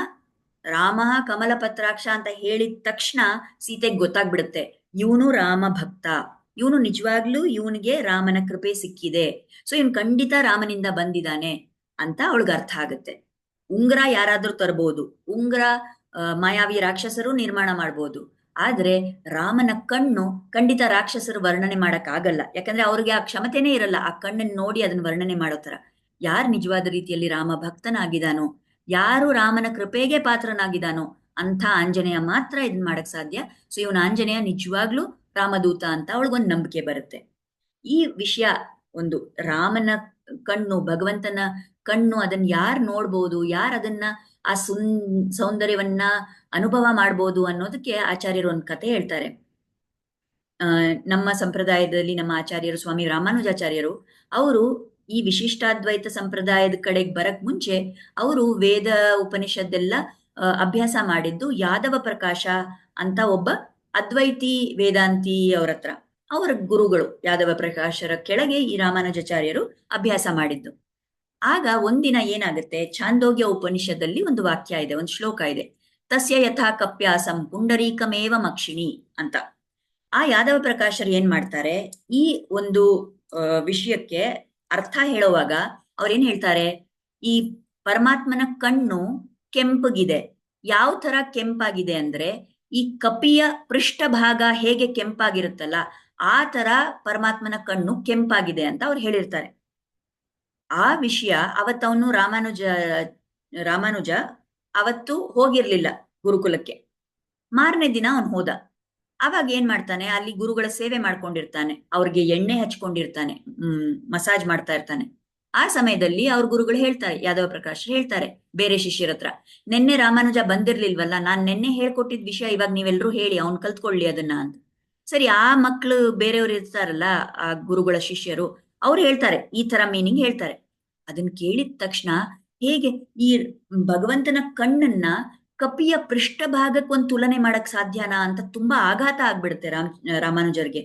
ರಾಮ ಕಮಲಪತ್ರಾಕ್ಷ ಅಂತ ಹೇಳಿದ ತಕ್ಷಣ ಸೀತೆಗೆ ಗೊತ್ತಾಗ್ಬಿಡುತ್ತೆ, ಇವನು ರಾಮ ಭಕ್ತ. ಇವನು ನಿಜವಾಗ್ಲೂ ಇವನಿಗೆ ರಾಮನ ಕೃಪೆ ಸಿಕ್ಕಿದೆ. ಸೊ ಇವನು ಖಂಡಿತ ರಾಮನಿಂದ ಬಂದಿದ್ದಾನೆ ಅಂತ ಅವಳಿಗೆ ಅರ್ಥ ಆಗುತ್ತೆ. ಉಂಗ್ರ ಯಾರಾದ್ರೂ ತರಬಹುದು ಉಂಗ್ರ ಮಾಯಾವಿ ರಾಕ್ಷಸರು ನಿರ್ಮಾಣ ಮಾಡ್ಬೋದು. ಆದ್ರೆ ರಾಮನ ಕಣ್ಣು ಖಂಡಿತ ರಾಕ್ಷಸರು ವರ್ಣನೆ ಮಾಡಕ್ ಆಗಲ್ಲ ಯಾಕಂದ್ರೆ ಅವ್ರಿಗೆ ಆ ಕ್ಷಮತೆನೇ ಇರಲ್ಲ. ಆ ಕಣ್ಣನ್ನು ನೋಡಿ ಅದನ್ನ ವರ್ಣನೆ ಮಾಡೋ ತರ ಯಾರು ನಿಜವಾದ ರೀತಿಯಲ್ಲಿ ರಾಮ ಭಕ್ತನಾಗಿದಾನೋ ಯಾರು ರಾಮನ ಕೃಪೆಗೆ ಪಾತ್ರನಾಗಿದಾನೋ ಅಂಥ ಆಂಜನೇಯ ಮಾತ್ರ ಇದನ್ ಮಾಡಕ್ ಸಾಧ್ಯ. ಸೊ ಇವನ ಆಂಜನೇಯ ನಿಜವಾಗ್ಲೂ ರಾಮದೂತ ಅಂತ ಅವಳಿಗೊಂದು ನಂಬಿಕೆ ಬರುತ್ತೆ. ಈ ವಿಷಯ ಒಂದು ರಾಮನ ಕಣ್ಣು, ಭಗವಂತನ ಕಣ್ಣು ಅದನ್ನ ಯಾರು ನೋಡ್ಬೋದು, ಯಾರು ಅದನ್ನ ಆ ಸುನ್, ಸೌಂದರ್ಯವನ್ನ ಅನುಭವ ಮಾಡ್ಬೋದು ಅನ್ನೋದಕ್ಕೆ ಆಚಾರ್ಯರು ಒಂದು ಕತೆ ಹೇಳ್ತಾರೆ. ನಮ್ಮ ಸಂಪ್ರದಾಯದಲ್ಲಿ ನಮ್ಮ ಆಚಾರ್ಯರು ಸ್ವಾಮಿ ರಾಮಾನುಜಾಚಾರ್ಯರು, ಅವರು ಈ ವಿಶಿಷ್ಟಾದ್ವೈತ ಸಂಪ್ರದಾಯದ ಕಡೆಗೆ ಬರಕ್ ಮುಂಚೆ ಅವರು ವೇದ ಉಪನಿಷದ್ದೆಲ್ಲ ಅಭ್ಯಾಸ ಮಾಡಿದ್ದು ಯಾದವ ಪ್ರಕಾಶ ಅಂತ ಒಬ್ಬ ಅದ್ವೈತಿ ವೇದಾಂತಿ ಅವ್ರ ಹತ್ರ ಅವರ ಗುರುಗಳು ಯಾದವ ಪ್ರಕಾಶರ ಕೆಳಗೆ ಈ ರಾಮಾನುಜಾಚಾರ್ಯರು ಅಭ್ಯಾಸ ಮಾಡಿದ್ದು. ಆಗ ಒಂದಿನ ಏನಾಗುತ್ತೆ? ಛಾಂದೋಗ್ಯ ಉಪನಿಷದಲ್ಲಿ ಒಂದು ವಾಕ್ಯ ಇದೆ, ಒಂದು ಶ್ಲೋಕ ಇದೆ. ತಸ್ಯ ಯಥಾ ಕಪ್ಯಾಸಂ ಪುಂಡರೀಕಮೇವ ಮಕ್ಷಿಣಿ ಅಂತ. ಆ ಯಾದವ ಪ್ರಕಾಶರು ಏನ್ ಮಾಡ್ತಾರೆ? ಈ ಒಂದು ವಿಷಯಕ್ಕೆ ಅರ್ಥ ಹೇಳುವಾಗ ಅವ್ರೇನ್ ಹೇಳ್ತಾರೆ? ಈ ಪರಮಾತ್ಮನ ಕಣ್ಣು ಕೆಂಪಗಿದೆ. ಯಾವ ತರ ಕೆಂಪಾಗಿದೆ ಅಂದ್ರೆ ಈ ಕಪಿಯ ಪೃಷ್ಠಭಾಗ ಹೇಗೆ ಕೆಂಪಾಗಿರುತ್ತಲ್ಲ, ಆ ತರ ಪರಮಾತ್ಮನ ಕಣ್ಣು ಕೆಂಪಾಗಿದೆ ಅಂತ ಅವ್ರು ಹೇಳಿರ್ತಾರೆ. ಆ ವಿಷಯ ಅವತ್ತವನು ರಾಮಾನುಜ ರಾಮಾನುಜ ಅವತ್ತು ಹೋಗಿರ್ಲಿಲ್ಲ ಗುರುಕುಲಕ್ಕೆ. ಮಾರನೇ ದಿನ ಅವನು ಹೋದ. ಅವಾಗ ಏನ್ ಮಾಡ್ತಾನೆ, ಅಲ್ಲಿ ಗುರುಗಳ ಸೇವೆ ಮಾಡ್ಕೊಂಡಿರ್ತಾನೆ, ಅವ್ರಿಗೆ ಎಣ್ಣೆ ಹಚ್ಕೊಂಡಿರ್ತಾನೆ, ಹ್ಮ್, ಮಸಾಜ್ ಮಾಡ್ತಾ ಇರ್ತಾನೆ. ಆ ಸಮಯದಲ್ಲಿ ಅವ್ರ ಗುರುಗಳು ಹೇಳ್ತಾರೆ ಯಾದವ ಪ್ರಕಾಶ್ ಹೇಳ್ತಾರೆ, ಬೇರೆ ಶಿಷ್ಯರ ಹತ್ರ, ನಿನ್ನೆ ರಾಮಾನುಜ ಬಂದಿರ್ಲಿಲ್ವಲ್ಲ, ನಾನ್ ನಿನ್ನೆ ಹೇಳ್ಕೊಟ್ಟಿದ್ ವಿಷಯ ಇವಾಗ ನೀವೆಲ್ಲರೂ ಹೇಳಿ, ಅವ್ನ್ ಕಲ್ತ್ಕೊಳ್ಳಿ ಅದನ್ನ ಅಂತ. ಸರಿ, ಆ ಮಕ್ಳು ಬೇರೆಯವ್ರು ಇರ್ತಾರಲ್ಲ, ಆ ಗುರುಗಳ ಶಿಷ್ಯರು, ಅವ್ರು ಹೇಳ್ತಾರೆ, ಈ ತರ ಮೀನಿಂಗ್ ಹೇಳ್ತಾರೆ. ಅದನ್ನ ಕೇಳಿದ ತಕ್ಷಣ ಹೇಗೆ, ಈ ಭಗವಂತನ ಕಣ್ಣನ್ನ ಕಪಿಯ ಪೃಷ್ಠಭಾಗಕ್ಕೆ ಒಂದು ತುಲನೆ ಮಾಡಕ್ ಸಾಧ್ಯನಾ ಅಂತ ತುಂಬಾ ಆಘಾತ ಆಗ್ಬಿಡುತ್ತೆ ರಾಮ್, ರಾಮಾನುಜರ್ಗೆ.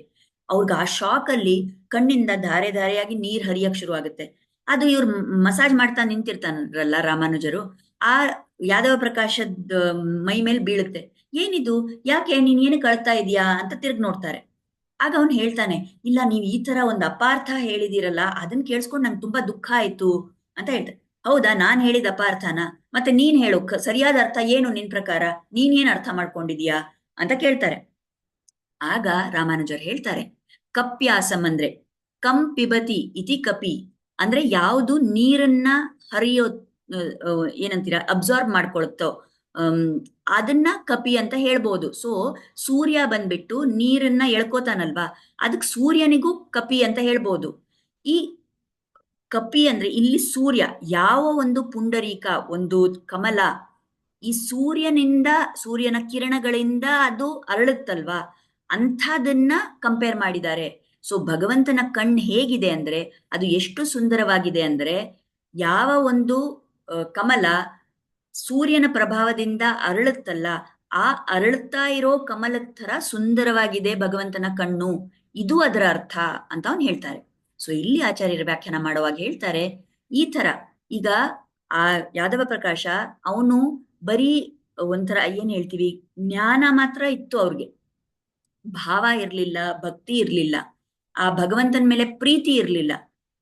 ಅವ್ರಿಗೆ ಆ ಶಾಕ್ ಅಲ್ಲಿ ಕಣ್ಣಿಂದ ಧಾರೆ ಧಾರೆಯಾಗಿ ನೀರ್ ಹರಿಯಕ್ ಶುರು ಆಗುತ್ತೆ ಅದು ಇವ್ರು ಮಸಾಜ್ ಮಾಡ್ತಾ ನಿಂತಿರ್ತಾನಲ್ಲ ರಾಮಾನುಜರು, ಆ ಯಾದವ ಪ್ರಕಾಶದ, ಮೈ ಮೇಲೆ ಬೀಳುತ್ತೆ. ಏನಿದು? ಯಾಕೆ ನೀನ್ ಏನು ಕಳ್ತಾ ಇದೀಯಾ ಅಂತ ತಿರ್ಗ್ ನೋಡ್ತಾರೆ. ಆಗ ಅವ್ನು ಹೇಳ್ತಾನೆ, ಇಲ್ಲ ನೀವ್ ಈ ತರ ಒಂದ್ ಅಪಾರ್ಥ ಹೇಳಿದಿರಲ್ಲ ಅದನ್ನ ಕೇಳಿಸ್ಕೊಂಡು ನಂಗೆ ತುಂಬಾ ದುಃಖ ಆಯ್ತು ಅಂತ ಹೇಳ್ತಾರೆ ಹೌದಾ? ನಾನ್ ಹೇಳಿದ ಅಪಾರ್ಥನ? ಮತ್ತೆ ನೀನ್ ಹೇಳು ಸರಿಯಾದ ಅರ್ಥ ಏನು ನಿನ್ ಪ್ರಕಾರ? ನೀನ್ ಏನ್ ಅರ್ಥ ಮಾಡ್ಕೊಂಡಿದೀಯಾ ಅಂತ ಕೇಳ್ತಾರೆ. ಆಗ ರಾಮಾನುಜರ್ ಹೇಳ್ತಾರೆ ಕಪ್ಯಾಸಂ ಅಂದ್ರೆ ಕಂ ಪಿಬತಿ ಇತಿ ಕಪಿ. ಅಂದ್ರೆ ಯಾವುದು ನೀರನ್ನ ಹರಿಯೋ ಏನಂತೀರ ಅಬ್ಸಾರ್ಬ್ ಮಾಡ್ಕೊಳುತ್ತೋ ಅದನ್ನ ಕಪಿ ಅಂತ ಹೇಳ್ಬೋದು. ಸೊ ಸೂರ್ಯ ಬಂದ್ಬಿಟ್ಟು ನೀರನ್ನ ಎಳ್ಕೋತಾನಲ್ವಾ? ಅದಕ್ಕೆ ಸೂರ್ಯನಿಗೂ ಕಪಿ ಅಂತ ಹೇಳ್ಬೋದು. ಈ ಕಪಿ ಅಂದ್ರೆ ಇಲ್ಲಿ ಸೂರ್ಯ, ಯಾವ ಒಂದು ಪುಂಡರೀಕ, ಒಂದು ಕಮಲ, ಈ ಸೂರ್ಯನಿಂದ, ಸೂರ್ಯನ ಕಿರಣಗಳಿಂದ ಅದು ಅರಳುತ್ತಲ್ವಾ? ಅಂಥದನ್ನ ಕಂಪೇರ್ ಮಾಡಿದ್ದಾರೆ. ಸೊ ಭಗವಂತನ ಕಣ್ಣು ಹೇಗಿದೆ ಅಂದ್ರೆ, ಅದು ಎಷ್ಟು ಸುಂದರವಾಗಿದೆ ಅಂದ್ರೆ, ಯಾವ ಒಂದು ಕಮಲ ಸೂರ್ಯನ ಪ್ರಭಾವದಿಂದ ಅರಳುತ್ತಲ್ಲ, ಆ ಅರಳುತ್ತಾ ಇರೋ ಕಮಲದ ತರ ಸುಂದರವಾಗಿದೆ ಭಗವಂತನ ಕಣ್ಣು. ಇದು ಅದರ ಅರ್ಥ ಅಂತ ಅವ್ನು ಹೇಳ್ತಾರೆ. ಸೊ ಇಲ್ಲಿ ಆಚಾರ್ಯರ ವ್ಯಾಖ್ಯಾನ ಮಾಡುವಾಗ ಹೇಳ್ತಾರೆ, ಈ ತರ ಈಗ, ಆ ಯಾದವ ಪ್ರಕಾಶ ಅವನು ಬರೀ ಒಂಥರ ಏನ್ ಹೇಳ್ತೀವಿ, ಜ್ಞಾನ ಮಾತ್ರ ಇತ್ತು ಅವ್ರಿಗೆ. ಭಾವ ಇರ್ಲಿಲ್ಲ, ಭಕ್ತಿ ಇರ್ಲಿಲ್ಲ. ಆ ಭಗವಂತನ ಮೇಲೆ ಪ್ರೀತಿ ಇರಲಿಲ್ಲ.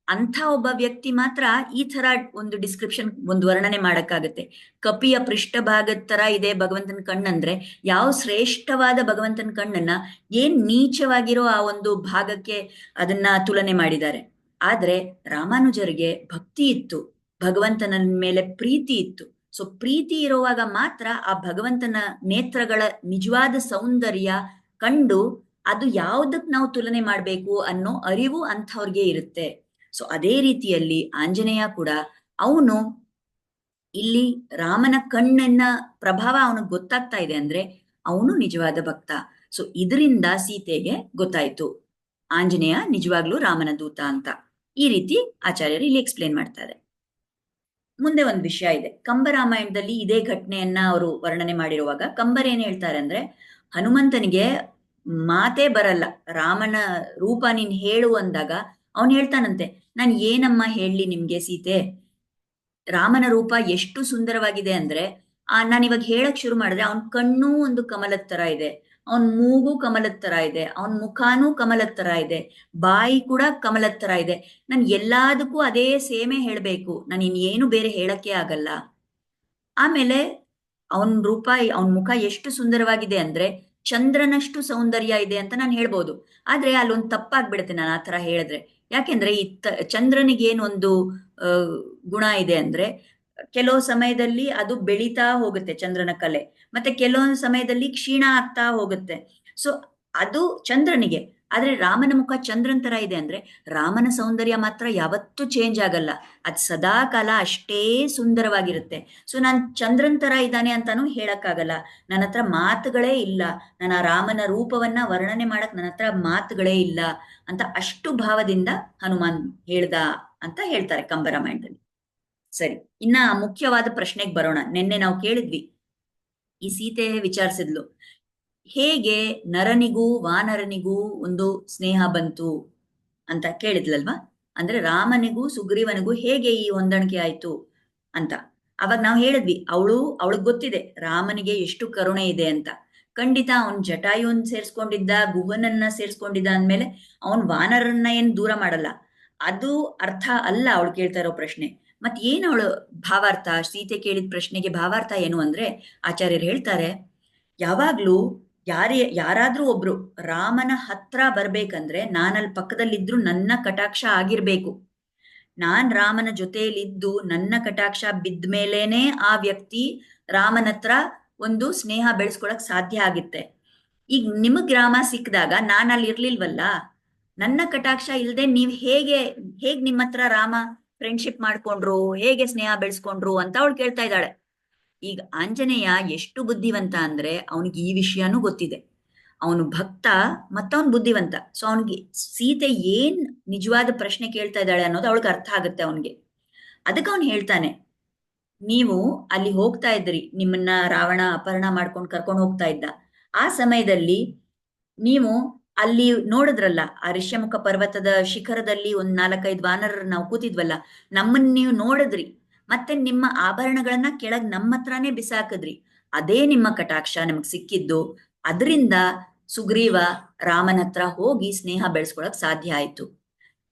ಅಂಥ ಒಬ್ಬ ವ್ಯಕ್ತಿ ಮಾತ್ರ ಈ ತರ ಒಂದು ಡಿಸ್ಕ್ರಿಪ್ಷನ್ ಒಂದು ವರ್ಣನೆ ಮಾಡಕ್ಕಾಗತ್ತೆ. ಕಪಿಯ ಪೃಷ್ಠಭಾಗದ ತರ ಇದೆ ಭಗವಂತನ ಕಣ್ಣಂದ್ರೆ, ಯಾವ ಶ್ರೇಷ್ಠವಾದ ಭಗವಂತನ ಕಣ್ಣನ್ನ ಏನ್ ನೀಚವಾಗಿರೋ ಆ ಒಂದು ಭಾಗಕ್ಕೆ ಅದನ್ನ ತುಲನೆ ಮಾಡಿದ್ದಾರೆ. ಆದ್ರೆ ರಾಮಾನುಜರಿಗೆ ಭಕ್ತಿ ಇತ್ತು, ಭಗವಂತನ ಮೇಲೆ ಪ್ರೀತಿ ಇತ್ತು. ಸೊ ಪ್ರೀತಿ ಇರುವಾಗ ಮಾತ್ರ ಆ ಭಗವಂತನ ನೇತ್ರಗಳ ನಿಜವಾದ ಸೌಂದರ್ಯ ಕಂಡು ಅದು ಯಾವ್ದಕ್ ನಾವು ತುಲನೆ ಮಾಡ್ಬೇಕು ಅನ್ನೋ ಅರಿವು ಅಂಥವ್ರಿಗೆ ಇರುತ್ತೆ. ಸೊ ಅದೇ ರೀತಿಯಲ್ಲಿ ಆಂಜನೇಯ ಕೂಡ ಅವನು ಇಲ್ಲಿ ರಾಮನ ಕಣ್ಣನ್ನ ಪ್ರಭಾವ ಅವನಿಗೆ ಗೊತ್ತಾಗ್ತಾ ಇದೆ ಅಂದ್ರೆ ಅವನು ನಿಜವಾದ ಭಕ್ತ. ಸೊ ಇದರಿಂದ ಸೀತೆಗೆ ಗೊತ್ತಾಯ್ತು. ಆಂಜನೇಯ ನಿಜವಾಗ್ಲೂ ರಾಮನ ದೂತ ಅಂತ. ಈ ರೀತಿ ಆಚಾರ್ಯರು ಇಲ್ಲಿ ಎಕ್ಸ್ಪ್ಲೇನ್ ಮಾಡ್ತಾರೆ ಮುಂದೆ ಒಂದು ವಿಷಯ ಇದೆ. ಕಂಬರಾಮಾಯಣದಲ್ಲಿ ಇದೇ ಘಟನೆಯನ್ನ ಅವರು ವರ್ಣನೆ ಮಾಡಿರುವಾಗ ಕಂಬರ್ ಏನ್ ಹೇಳ್ತಾರೆ ಅಂದ್ರೆ ಹನುಮಂತನಿಗೆ ಮಾತೇ ಬರಲ್ಲ. ರಾಮನ ರೂಪ ನೀನ್ ಹೇಳು ಅಂದಾಗ ಅವನ್ ಹೇಳ್ತಾನಂತೆ, ನಾನ್ ಏನಮ್ಮ ಹೇಳಲಿ ನಿಮ್ಗೆ ಸೀತೆ? ರಾಮನ ರೂಪ ಎಷ್ಟು ಸುಂದರವಾಗಿದೆ ಅಂದ್ರೆ, ಆ, ನಾನು ಇವಾಗ ಹೇಳಕ್ ಶುರು ಮಾಡಿದ್ರೆ ಅವನ್ ಕಣ್ಣು ಒಂದು ಕಮಲದ ತರ ಇದೆ. ಅವನ್ ಮೂಗು ಕಮಲದ ತರ ಇದೆ. ಅವನ್ ಮುಖಾನೂ ಕಮಲದ ತರ ಇದೆ. ಬಾಯಿ ಕೂಡ ಕಮಲದ ತರ ಇದೆ. ನಾನು ಎಲ್ಲದಕ್ಕೂ ಅದೇ ಸೇಮೆ ಹೇಳ್ಬೇಕು. ನಾನು ಇನ್ನೇನು ಬೇರೆ ಹೇಳಕ್ಕೆ ಆಗಲ್ಲ. ಆಮೇಲೆ ಅವನ್ ರೂಪ, ಅವನ್ ಮುಖ ಎಷ್ಟು ಸುಂದರವಾಗಿದೆ ಅಂದ್ರೆ ಚಂದ್ರನಷ್ಟು ಸೌಂದರ್ಯ ಇದೆ ಅಂತ ನಾನು ಹೇಳ್ಬೋದು. ಆದ್ರೆ ಅಲ್ಲೊಂದು ತಪ್ಪಾಗ್ಬಿಡುತ್ತೆ ನಾನು ಆ ತರ ಹೇಳಿದ್ರೆ. ಯಾಕೆಂದ್ರೆ ಈ ತ- ಚಂದ್ರನಿಗೆ ಏನೊಂದು ಆ, ಗುಣ ಇದೆ ಅಂದ್ರೆ ಕೆಲವು ಸಮಯದಲ್ಲಿ ಅದು ಬೆಳೀತಾ ಹೋಗುತ್ತೆ ಚಂದ್ರನ ಕಲೆ. ಮತ್ತೆ ಕೆಲವೊಂದು ಸಮಯದಲ್ಲಿ ಕ್ಷೀಣ ಆಗ್ತಾ ಹೋಗುತ್ತೆ. ಸೊ ಅದು ಚಂದ್ರನಿಗೆ. ಆದ್ರೆ ರಾಮನ ಮುಖ ಚಂದ್ರನ್ ತರ ಇದೆ ಅಂದ್ರೆ ರಾಮನ ಸೌಂದರ್ಯ ಮಾತ್ರ ಯಾವತ್ತೂ ಚೇಂಜ್ ಆಗಲ್ಲ. ಅದ್ ಸದಾ ಕಾಲ ಅಷ್ಟೇ ಸುಂದರವಾಗಿರುತ್ತೆ. ಸೊ ನಾನ್ ಚಂದ್ರನ್ ಥರ ಇದ್ದಾನೆ ಅಂತಾನೂ ಹೇಳಕ್ಕಾಗಲ್ಲ. ನನ್ನ ಹತ್ರ ಮಾತುಗಳೇ ಇಲ್ಲ. ನನ್ನ ಆ ರಾಮನ ರೂಪವನ್ನ ವರ್ಣನೆ ಮಾಡಕ್ ನನ್ನ ಹತ್ರ ಮಾತುಗಳೇ ಇಲ್ಲ ಅಂತ ಅಷ್ಟು ಭಾವದಿಂದ ಹನುಮಾನ್ ಹೇಳ್ದ ಅಂತ ಹೇಳ್ತಾರೆ ಕಂಬರಾಮಾಯಣದಲ್ಲಿ. ಸರಿ, ಇನ್ನ ಮುಖ್ಯವಾದ ಪ್ರಶ್ನೆಗೆ ಬರೋಣ. ನಿನ್ನೆ ನಾವು ಕೇಳಿದ್ವಿ. ಈ ಸೀತೆ ವಿಚಾರಿಸಿದ್ಲು. ಹೇಗೆ ನರನಿಗೂ ವಾನರನಿಗೂ ಒಂದು ಸ್ನೇಹ ಬಂತು ಅಂತ ಕೇಳಿದ್ಲಲ್ವಾ? ಅಂದ್ರೆ ರಾಮನಿಗೂ ಸುಗ್ರೀವನಿಗೂ ಹೇಗೆ ಈ ಹೊಂದಾಣಿಕೆ ಆಯ್ತು ಅಂತ. ಅವಾಗ ನಾವು ಹೇಳಿದ್ವಿ, ಅವಳು, ಅವಳಗ್ ಗೊತ್ತಿದೆ, ರಾಮನಿಗೆ ಎಷ್ಟು ಕರುಣೆ ಇದೆ ಅಂತ. ಖಂಡಿತ ಅವನ್ ಜಟಾಯುನ್ ಸೇರ್ಸ್ಕೊಂಡಿದ್ದ, ಗುಹನನ್ನ ಸೇರ್ಸ್ಕೊಂಡಿದ್ದ ಅಂದ್ಮೇಲೆ ಅವನ್ ವಾನರನ್ನ ಏನ್ ದೂರ ಮಾಡಲ್ಲ. ಅದು ಅರ್ಥ ಅಲ್ಲ ಅವಳು ಕೇಳ್ತಾ ಇರೋ ಪ್ರಶ್ನೆ. ಮತ್ ಏನ್ ಅವಳು ಭಾವಾರ್ಥ? ಸೀತೆ ಕೇಳಿದ ಪ್ರಶ್ನೆಗೆ ಭಾವಾರ್ಥ ಏನು ಅಂದ್ರೆ, ಆಚಾರ್ಯರು ಹೇಳ್ತಾರೆ, ಯಾವಾಗ್ಲೂ ಯಾರೇ ಯಾರಾದ್ರೂ ಒಬ್ರು ರಾಮನ ಹತ್ರ ಬರ್ಬೇಕಂದ್ರೆ ನಾನಲ್ಲಿ ಪಕ್ಕದಲ್ಲಿದ್ರು ನನ್ನ ಕಟಾಕ್ಷ ಆಗಿರ್ಬೇಕು. ನಾನ್ ರಾಮನ ಜೊತೆಯಲ್ಲಿದ್ದು ನನ್ನ ಕಟಾಕ್ಷ ಬಿದ್ದ ಮೇಲೇನೆ ಆ ವ್ಯಕ್ತಿ ರಾಮನ ಹತ್ರ ಒಂದು ಸ್ನೇಹ ಬೆಳೆಸ್ಕೊಳಕ್ ಸಾಧ್ಯ ಆಗುತ್ತೆ. ಈಗ ನಿಮಗ್ ರಾಮ ಸಿಕ್ಕಿದಾಗ ನಾನ್ ಅಲ್ಲಿ ಇರ್ಲಿಲ್ವಲ್ಲ? ನನ್ನ ಕಟಾಕ್ಷ ಇಲ್ದೆ ನೀವ್ ಹೇಗೆ, ಹೇಗ್ ನಿಮ್ಮ ಹತ್ರ ರಾಮ ಫ್ರೆಂಡ್ಶಿಪ್ ಮಾಡ್ಕೊಂಡ್ರು, ಹೇಗೆ ಸ್ನೇಹ ಬೆಳೆಸ್ಕೊಂಡ್ರು ಅಂತ ಅವಳು ಕೇಳ್ತಾ ಇದ್ದಾಳೆ. ಈಗ ಆಂಜನೇಯ ಎಷ್ಟು ಬುದ್ಧಿವಂತ ಅಂದ್ರೆ ಅವನಿಗೆ ಈ ವಿಷಯನೂ ಗೊತ್ತಿದೆ. ಅವನು ಭಕ್ತ ಮತ್ತವನು ಬುದ್ಧಿವಂತ. ಸೊ ಅವನಿಗೆ ಸೀತೆ ಏನ್ ನಿಜವಾದ ಪ್ರಶ್ನೆ ಕೇಳ್ತಾ ಇದ್ದಾಳೆ ಅನ್ನೋದು ಅವಳಿಗೆ ಅರ್ಥ ಆಗುತ್ತೆ ಅವನಿಗೆ. ಅದಕ್ಕೆ ಅವನು ಹೇಳ್ತಾನೆ, ನೀವು ಅಲ್ಲಿ ಹೋಗ್ತಾ ಇದ್ರಿ, ನಿಮ್ಮನ್ನ ರಾವಣ ಅಪಹರಣ ಮಾಡ್ಕೊಂಡು ಕರ್ಕೊಂಡು ಹೋಗ್ತಾ ಇದ್ದ. ಆ ಸಮಯದಲ್ಲಿ ನೀವು ಅಲ್ಲಿ ನೋಡಿದ್ರಲ್ಲ, ಆ ಋಷ್ಯಮುಖ ಪರ್ವತದ ಶಿಖರದಲ್ಲಿ ಒಂದ್ ನಾಲ್ಕೈದು ವಾನರರು ನಾವು ಕೂತಿದ್ವಲ್ಲ, ನಮ್ಮನ್ನ ನೀವು ನೋಡಿದ್ರಿ. ಮತ್ತೆ ನಿಮ್ಮ ಆಭರಣಗಳನ್ನ ಕೆಳಗ್ ನಮ್ಮ ಹತ್ರನೇ ಬಿಸಾಕದ್ರಿ. ಅದೇ ನಿಮ್ಮ ಕಟಾಕ್ಷ ನಮಗ್ ಸಿಕ್ಕಿದ್ದು. ಅದರಿಂದ ಸುಗ್ರೀವ ರಾಮನ ಹತ್ರ ಹೋಗಿ ಸ್ನೇಹ ಬೆಳೆಸ್ಕೊಳಕ್ ಸಾಧ್ಯ ಆಯ್ತು.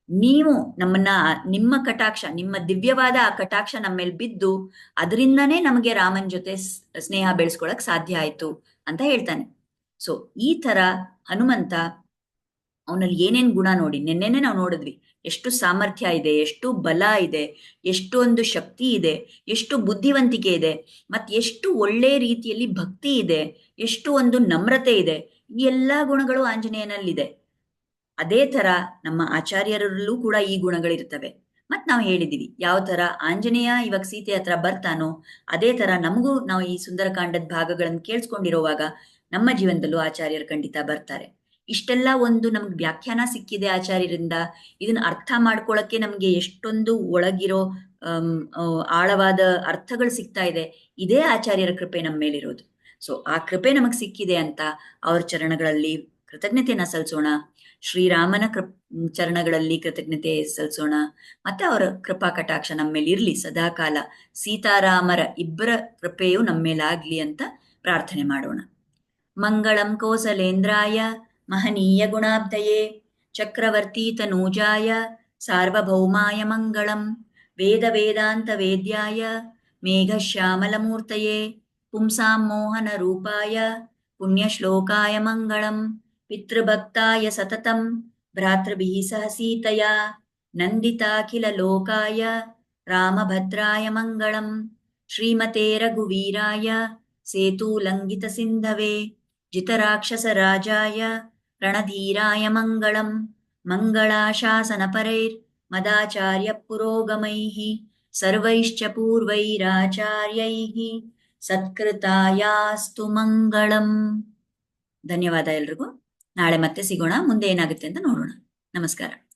ನೀವು ನಮ್ಮನ್ನ, ನಿಮ್ಮ ಕಟಾಕ್ಷ, ನಿಮ್ಮ ದಿವ್ಯವಾದ ಆ ಕಟಾಕ್ಷ ನಮ್ಮ ಮೇಲೆ ಬಿದ್ದು ಅದರಿಂದನೇ ನಮಗೆ ರಾಮನ್ ಜೊತೆ ಸ್ನೇಹ ಬೆಳೆಸ್ಕೊಳಕ್ ಸಾಧ್ಯ ಆಯ್ತು ಅಂತ ಹೇಳ್ತಾನೆ. ಸೊ ಈ ತರ ಹನುಮಂತ ಅವನಲ್ಲಿ ಏನೇನ್ ಗುಣ ನೋಡಿ, ನಿನ್ನೆನೆ ನಾವು ನೋಡಿದ್ವಿ. ಎಷ್ಟು ಸಾಮರ್ಥ್ಯ ಇದೆ, ಎಷ್ಟು ಬಲ ಇದೆ ಎಷ್ಟು ಒಂದು ಶಕ್ತಿ ಇದೆ, ಎಷ್ಟು ಬುದ್ಧಿವಂತಿಕೆ ಇದೆ ಮತ್ತೆ ಎಷ್ಟು ಒಳ್ಳೆ ರೀತಿಯಲ್ಲಿ ಭಕ್ತಿ ಇದೆ, ಎಷ್ಟು ಒಂದು ನಮ್ರತೆ ಇದೆ, ಈ ಎಲ್ಲ ಗುಣಗಳು ಆಂಜನೇಯನಲ್ಲಿದೆ. ಅದೇ ತರ ನಮ್ಮ ಆಚಾರ್ಯರಲ್ಲೂ ಕೂಡ ಈ ಗುಣಗಳಿರ್ತವೆ. ಮತ್ ನಾವು ಹೇಳಿದೀವಿ, ಯಾವ ತರ ಆಂಜನೇಯ ಇವಾಗ ಸೀತೆ ಹತ್ರ ಬರ್ತಾನೋ, ಅದೇ ತರ ನಮಗೂ ನಾವು ಈ ಸುಂದರಕಾಂಡದ ಭಾಗಗಳನ್ನು ಕೇಳಿಸ್ಕೊಂಡಿರುವಾಗ ನಮ್ಮ ಜೀವನದಲ್ಲೂ ಆಚಾರ್ಯರು ಖಂಡಿತ ಬರ್ತಾರೆ. ಇಷ್ಟೆಲ್ಲ ಒಂದು ನಮ್ಗೆ ವ್ಯಾಖ್ಯಾನ ಸಿಕ್ಕಿದೆ ಆಚಾರ್ಯರಿಂದ. ಇದನ್ನ ಅರ್ಥ ಮಾಡ್ಕೊಳಕ್ಕೆ ನಮ್ಗೆ ಎಷ್ಟೊಂದು ಒಳಗಿರೋ ಆಳವಾದ ಅರ್ಥಗಳು ಸಿಗ್ತಾ ಇದೆ. ಇದೇ ಆಚಾರ್ಯರ ಕೃಪೆ ನಮ್ಮ ಮೇಲಿರೋದು. ಸೊ, ಆ ಕೃಪೆ ನಮಗ್ ಸಿಕ್ಕಿದೆ ಅಂತ ಅವ್ರ ಚರಣಗಳಲ್ಲಿ ಕೃತಜ್ಞತೆಯನ್ನ ಸಲ್ಲಿಸೋಣ ಶ್ರೀರಾಮನ ಕೃಪ್, ಚರಣಗಳಲ್ಲಿ ಕೃತಜ್ಞತೆ ಸಲ್ಲಿಸೋಣ ಮತ್ತೆ ಅವರ ಕೃಪಾ ಕಟಾಕ್ಷ ನಮ್ಮ ಮೇಲೆ ಇರ್ಲಿ ಸದಾಕಾಲ. ಸೀತಾರಾಮರ ಇಬ್ಬರ ಕೃಪೆಯು ನಮ್ಮ ಮೇಲಾಗ್ಲಿ ಅಂತ ಪ್ರಾರ್ಥನೆ ಮಾಡೋಣ. ಮಂಗಳಂ ಕೋಸಲೇಂದ್ರಾಯ. महनीयगुणाब्दये चक्रवर्तीतनूजाय सार्वभौमाय मङ्गलं वेदवेदान्तवेद्याय मेघश्यामलमूर्तये पुंसां मोहनरूपाय पुण्यश्लोकाय मङ्गलं पितृभक्ताय सततं भ्रातृभिः सह सीतया नन्दिताखिलोकाय रामभद्राय मङ्गलं श्रीमते रघुवीराय सेतुलङ्कितसिन्धवे जितराक्षसराजाय रणधीराय मङ्गलम् मङ्गलाशासनपरैर् मदाचार्यः पुरोगमैः सर्वैश्च पूर्वैराचार्यैः ಸತ್ಕೃತಾಯಾಸ್ತು ಮಂಗಳಂ ಧನ್ಯವಾದ ಎಲ್ರಿಗೂ ನಾಳೆ ಮತ್ತೆ ಸಿಗೋಣ ಮುಂದೆ ಏನಾಗುತ್ತೆ ಅಂತ ನೋಡೋಣ ನಮಸ್ಕಾರ